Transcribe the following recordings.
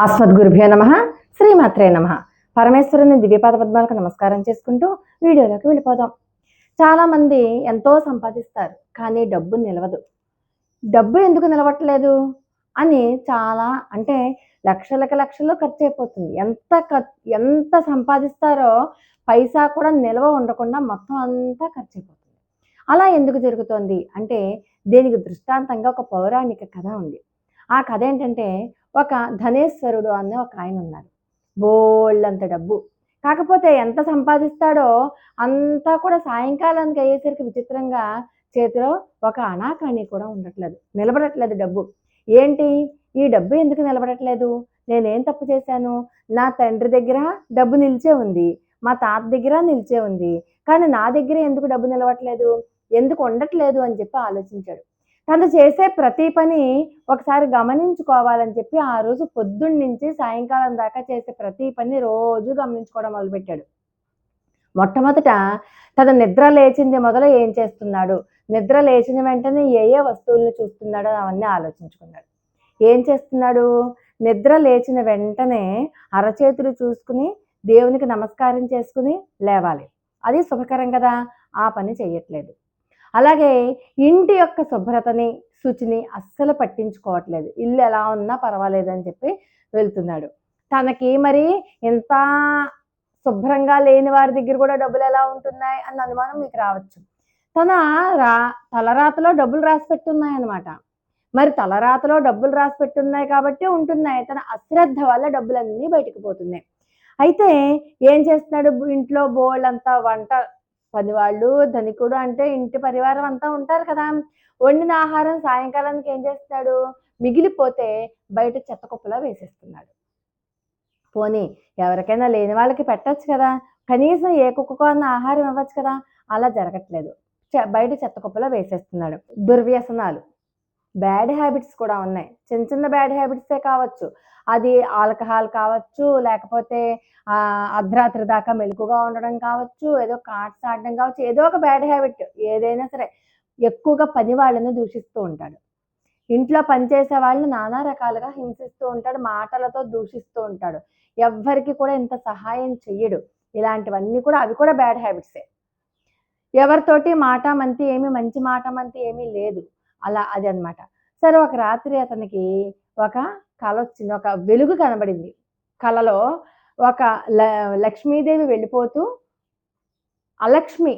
అస్మద్గురుభ్యో నమ శ్రీమాత్రే నమ. పరమేశ్వరుని దివ్యపాద పద్మాలకు నమస్కారం చేసుకుంటూ వీడియోలోకి వెళ్ళిపోదాం. చాలామంది ఎంతో సంపాదిస్తారు కానీ డబ్బు నిలవదు. డబ్బు ఎందుకు నిలవట్లేదు? అని చాలా అంటే లక్షలకి లక్షలు ఖర్చు అయిపోతుంది. ఎంత ఖర్- ఎంత సంపాదిస్తారో పైసా కూడా నిల్వ ఉండకుండా మొత్తం అంతా ఖర్చు అయిపోతుంది. అలా ఎందుకు జరుగుతోంది? అంటే దీనికి దృష్టాంతంగా ఒక పౌరాణిక కథ ఉంది. ఆ కథ ఏంటంటే ఒక ధనేశ్వరుడు అనే ఒక ఆయన ఉన్నారు బోళ్ళంత డబ్బు. కాకపోతే ఎంత సంపాదిస్తాడో అంతా కూడా సాయంకాలానికి అయ్యేసరికి విచిత్రంగా చేతిలో ఒక అనాకాని కూడా ఉండట్లేదు. నిలబడట్లేదు డబ్బు. ఏంటి? ఈ డబ్బు ఎందుకు నిలబడట్లేదు? నేనేం తప్పు చేశాను? నా తండ్రి దగ్గర డబ్బు నిలిచే ఉంది. మా తాత దగ్గర నిలిచే ఉంది. కానీ నా దగ్గర ఎందుకు డబ్బు నిలవట్లేదు? ఎందుకు ఉండట్లేదు? అని చెప్పి ఆలోచించాడు. తను చేసే ప్రతి పని ఒకసారి గమనించుకోవాలని చెప్పి ఆ రోజు పొద్దున్న నుంచి సాయంకాలం దాకా చేసే ప్రతి పని రోజు గమనించుకోవడం మొదలుపెట్టాడు. మొట్టమొదట తను నిద్ర లేచింది మొదలు ఏం చేస్తున్నాడు? నిద్ర లేచిన వెంటనే ఏ ఏ వస్తువులను చూస్తున్నాడో అవన్నీ ఆలోచించుకున్నాడు. ఏం చేస్తున్నాడు? నిద్ర లేచిన వెంటనే అరచేతులు చూసుకుని దేవునికి నమస్కారం చేసుకుని లేవాలి. అది శుభకరం కదా ఆ పని చేయట్లేదు. అలాగే ఇంటి యొక్క శుభ్రతని శుచిని అస్సలు పట్టించుకోవట్లేదు. ఇల్లు ఎలా ఉన్నా పర్వాలేదు అని చెప్పి వెళ్తున్నాడు. తనకి మరి ఇంత శుభ్రంగా లేని వారి దగ్గర కూడా డబ్బులు ఎలా ఉంటున్నాయి అన్న అనుమానం మీకు రావచ్చు. తన రా తలరాతలో డబ్బులు రాసి పెట్టున్నాయి అనమాట మరి తలరాతలో డబ్బులు రాసి పెట్టున్నాయి కాబట్టి ఉంటున్నాయి. తన అశ్రద్ధ వల్ల డబ్బులన్నీ బయటకు పోతున్నాయి. అయితే ఏం చేస్తున్నాడు? ఇంట్లో బోళ్ళంతా వంట పనివాళ్ళు ధనికుడు అంటే ఇంటి పరివారం అంతా ఉంటారు కదా. వండిన ఆహారం సాయంకాలానికి ఏం చేస్తాడు మిగిలిపోతే బయట చెత్త కుప్పలో వేసేస్తున్నాడు. పోనీ ఎవరికైనా లేని వాళ్ళకి పెట్టచ్చు కదా. కనీసం ఏ కుక్కకో అన్న ఆహారం ఇవ్వచ్చు కదా. అలా జరగట్లేదు. చె- బయట చెత్త కుప్పలో వేసేస్తున్నాడు. దుర్వ్యసనాలు. బ్యాడ్ హ్యాబిట్స్ కూడా ఉన్నాయి. చిన్న చిన్న బ్యాడ్ హ్యాబిట్సే కావచ్చు. అది ఆల్కహాల్ కావచ్చు లేకపోతే అర్ధరాత్రి దాకా మెలకుగా ఉండడం కావచ్చు ఏదో కార్డ్స్ ఆడడం కావచ్చు ఏదో ఒక బ్యాడ్ హ్యాబిట్ ఏదైనా సరే ఎక్కువగా పని వాళ్ళని దూషిస్తూ ఉంటాడు. ఇంట్లో పనిచేసే వాళ్ళు నానా రకాలుగా హింసిస్తూ ఉంటాడు మాటలతో దూషిస్తూ ఉంటాడు. ఎవ్వరికి కూడా ఇంత సహాయం చెయ్యడు. ఇలాంటివన్నీ కూడా అవి కూడా బ్యాడ్ హ్యాబిట్సే. ఎవరితోటి మాట మంతి ఏమి మంచి మాట మంతి ఏమీ లేదు. అలా అది అన్నమాట సరే ఒక రాత్రి అతనికి ఒక కళ వచ్చింది ఒక వెలుగు కనబడింది. కళలో ఒక ల- లక్ష్మీదేవి వెళ్ళిపోతూ అలక్ష్మి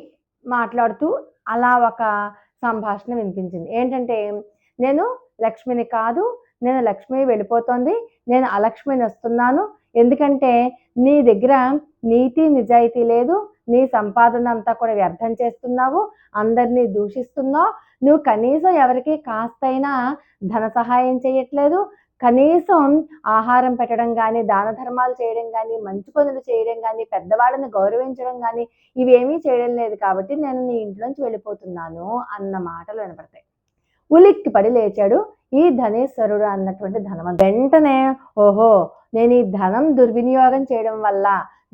మాట్లాడుతూ అలా ఒక సంభాషణ వినిపించింది. ఏంటంటే నేను లక్ష్మిని కాదు నేను లక్ష్మి వెళ్ళిపోతుంది నేను అలక్ష్మిని వస్తున్నాను. ఎందుకంటే నీ దగ్గర నీతి నిజాయితీ లేదు నీ సంపాదన అంతా కూడా వ్యర్థం చేస్తున్నావు అందరినీ దూషిస్తున్నావు నువ్వు కనీసం ఎవరికి కాస్తైనా ధన సహాయం చేయట్లేదు కనీసం ఆహారం పెట్టడం కానీ దాన ధర్మాలు చేయడం కానీ మంచి పనులు చేయడం కానీ పెద్దవాళ్ళని గౌరవించడం కానీ ఇవేమీ చేయడం లేదు కాబట్టి నేను నీ ఇంట్లోంచి వెళ్ళిపోతున్నాను అన్న మాటలు వినపడతాయి. ఉలిక్కి పడి లేచాడు ఈ ధనేశ్వరుడు అన్నటువంటి ధనవంతుడు. వెంటనే ఓహో నేను ఈ ధనం దుర్వినియోగం చేయడం వల్ల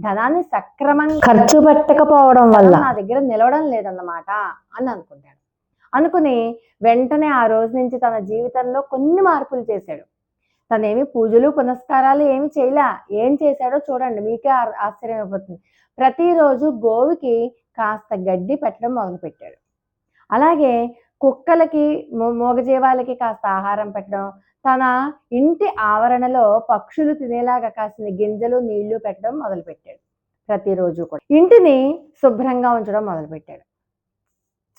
ధనాన్ని సక్రమంగా ఖర్చు పెట్టకపోవడం వల్ల. నా దగ్గర నిలవడం లేదన్నమాట అని అనుకుంటాడు. అనుకుని వెంటనే ఆ రోజు నుంచి తన జీవితంలో కొన్ని మార్పులు చేశాడు. తనేమి పూజలు పునస్కారాలు ఏమి చేయలే. ఏం చేశాడో చూడండి మీకే ఆ- అయిపోతుంది. ప్రతిరోజు గోవుకి కాస్త గడ్డి పెట్టడం మొదలుపెట్టాడు. అలాగే కుక్కలకి మూగజీవాలకి కాస్త ఆహారం పెట్టడం తన ఇంటి ఆవరణలో పక్షులు తినేలాగా కాసిన గింజలు నీళ్ళు పెట్టడం మొదలుపెట్టాడు. ప్రతిరోజు కూడా. ఇంటిని శుభ్రంగా ఉంచడం మొదలుపెట్టాడు.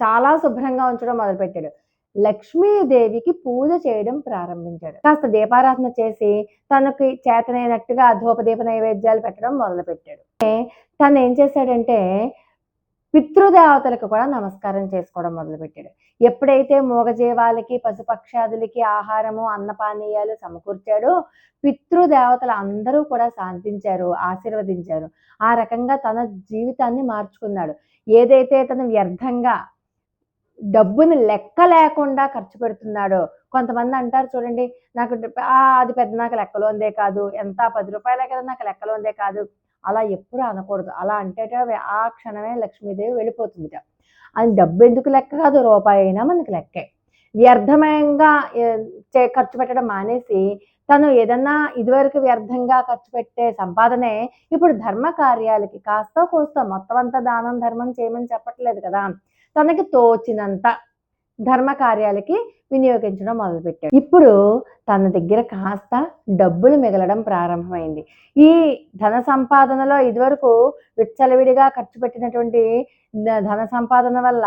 చాలా శుభ్రంగా ఉంచడం మొదలుపెట్టాడు. లక్ష్మీదేవికి పూజ చేయడం ప్రారంభించాడు. కాస్త దీపారాధన చేసి తనకి చేతనైనట్టుగా ధూపదీప నైవేద్యాలు పెట్టడం మొదలుపెట్టాడు. తను ఏం చేశాడంటే పితృదేవతలకు కూడా నమస్కారం చేసుకోవడం మొదలుపెట్టాడు. ఎప్పుడైతే మూగజీవాలకి పశుపక్షాదులకి ఆహారము అన్నపానీయాలు సమకూర్చాడో పితృదేవతలు అందరూ కూడా శాంతించారు ఆశీర్వదించారు. ఆ రకంగా తన జీవితాన్ని మార్చుకున్నాడు. ఏదైతే తను వ్యర్థంగా డబ్బుని లెక్క లేకుండా ఖర్చు పెడుతున్నాడో. కొంతమంది అంటారు చూడండి నాకు అది పెద్ద నాకు లెక్కలోందే కాదు ఎంత పది రూపాయలే కదా నాకు లెక్కలోందే కాదు. అలా ఎప్పుడు అనకూడదు. అలా అంటే ఆ క్షణమే లక్ష్మీదేవి వెళ్ళిపోతుందిట. అది డబ్బు ఎందుకు లెక్క కాదు రూపాయి అయినా మనకి లెక్కే. వ్యర్థమయంగా ఖర్చు పెట్టడం మానేసి తను ఏదన్నా ఇదివరకు వ్యర్థంగా ఖర్చు పెట్టే సంపాదనే ఇప్పుడు ధర్మ కార్యాలకి కాస్త కోస్త మొత్తం అంతా దానం ధర్మం చేయమని చెప్పట్లేదు కదా. తనకి తోచినంత ధర్మ కార్యాలకి వినియోగించడం మొదలుపెట్టాడు. ఇప్పుడు తన దగ్గర కాస్త డబ్బులు మిగలడం ప్రారంభమైంది. ఈ ధన సంపాదనలో ఇదివరకు విచ్చలవిడిగా ఖర్చు పెట్టినటువంటి ధన సంపాదన వల్ల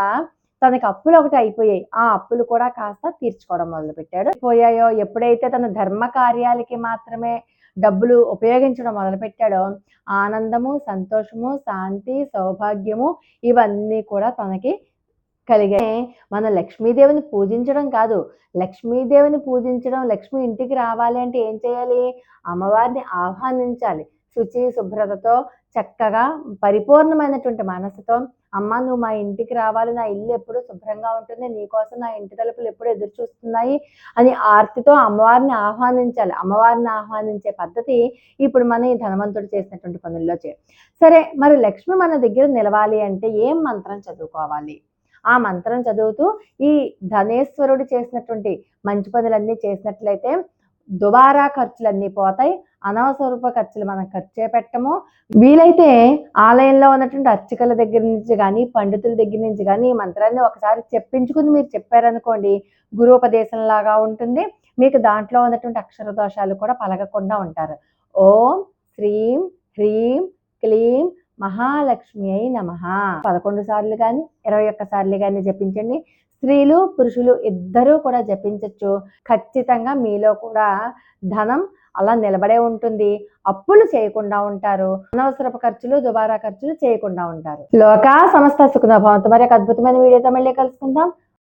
తనకి అప్పులు ఒకటి అయిపోయాయి. ఆ అప్పులు కూడా కాస్త తీర్చుకోవడం మొదలుపెట్టాడు. పోయాయో ఎప్పుడైతే తను ధర్మ కార్యాలకి మాత్రమే డబ్బులు ఉపయోగించడం మొదలుపెట్టాడో ఆనందము సంతోషము శాంతి సౌభాగ్యము ఇవన్నీ కూడా తనకి కలిగే మన లక్ష్మీదేవిని పూజించడం కాదు. లక్ష్మీదేవిని పూజించడం లక్ష్మి ఇంటికి రావాలి అంటే ఏం చేయాలి? అమ్మవారిని ఆహ్వానించాలి. శుచి శుభ్రతతో చక్కగా పరిపూర్ణమైనటువంటి మనసుతో అమ్మ నువ్వు మా ఇంటికి రావాలి. నా ఇల్లు ఎప్పుడు శుభ్రంగా ఉంటుంది. నీకోసం నా ఇంటి తలుపులు ఎప్పుడు ఎదురు చూస్తున్నాయి అని ఆర్తితో అమ్మవారిని ఆహ్వానించాలి. అమ్మవారిని ఆహ్వానించే పద్ధతి ఇప్పుడు మన ఈ ధనవంతుడు చేసినటువంటి పనుల్లో చేయం సరే మరి లక్ష్మి మన దగ్గర నిలవాలి అంటే ఏం మంత్రం చదువుకోవాలి? ఆ మంత్రం చదువుతూ ఈ ధనేశ్వరుడు చేసినటువంటి మంచి పనులన్నీ చేసినట్లయితే దుబారా ఖర్చులన్నీ పోతాయి. అనవసరూప ఖర్చులు మనం ఖర్చే పెట్టము వీలైతే ఆలయంలో ఉన్నటువంటి అర్చకుల దగ్గర నుంచి కానీ పండితుల దగ్గర నుంచి కానీ ఈ మంత్రాన్ని ఒకసారి చెప్పించుకుని మీరు చెప్పారనుకోండి గురుపదేశం లాగా ఉంటుంది. మీకు దాంట్లో ఉన్నటువంటి అక్షర దోషాలు కూడా పలగకుండా ఉంటారు. ఓం శ్రీం హ్రీం క్లీం మహాలక్ష్మి అయి నమ. పదకొండు సార్లు కానీ ఇరవై ఒక్క సార్లు కానీ జపించండి. స్త్రీలు పురుషులు ఇద్దరూ కూడా జపించవచ్చు ఖచ్చితంగా మీలో కూడా ధనం అలా నిలబడే ఉంటుంది. అప్పులు చేయకుండా ఉంటారు. అనవసరపు ఖర్చులు దుబారా ఖర్చులు చేయకుండా ఉంటారు. లోకా సమస్త సుఖన భవంతు మరి ఒక అద్భుతమైన వీడియోతో మళ్ళీ కలుసుకుందాం.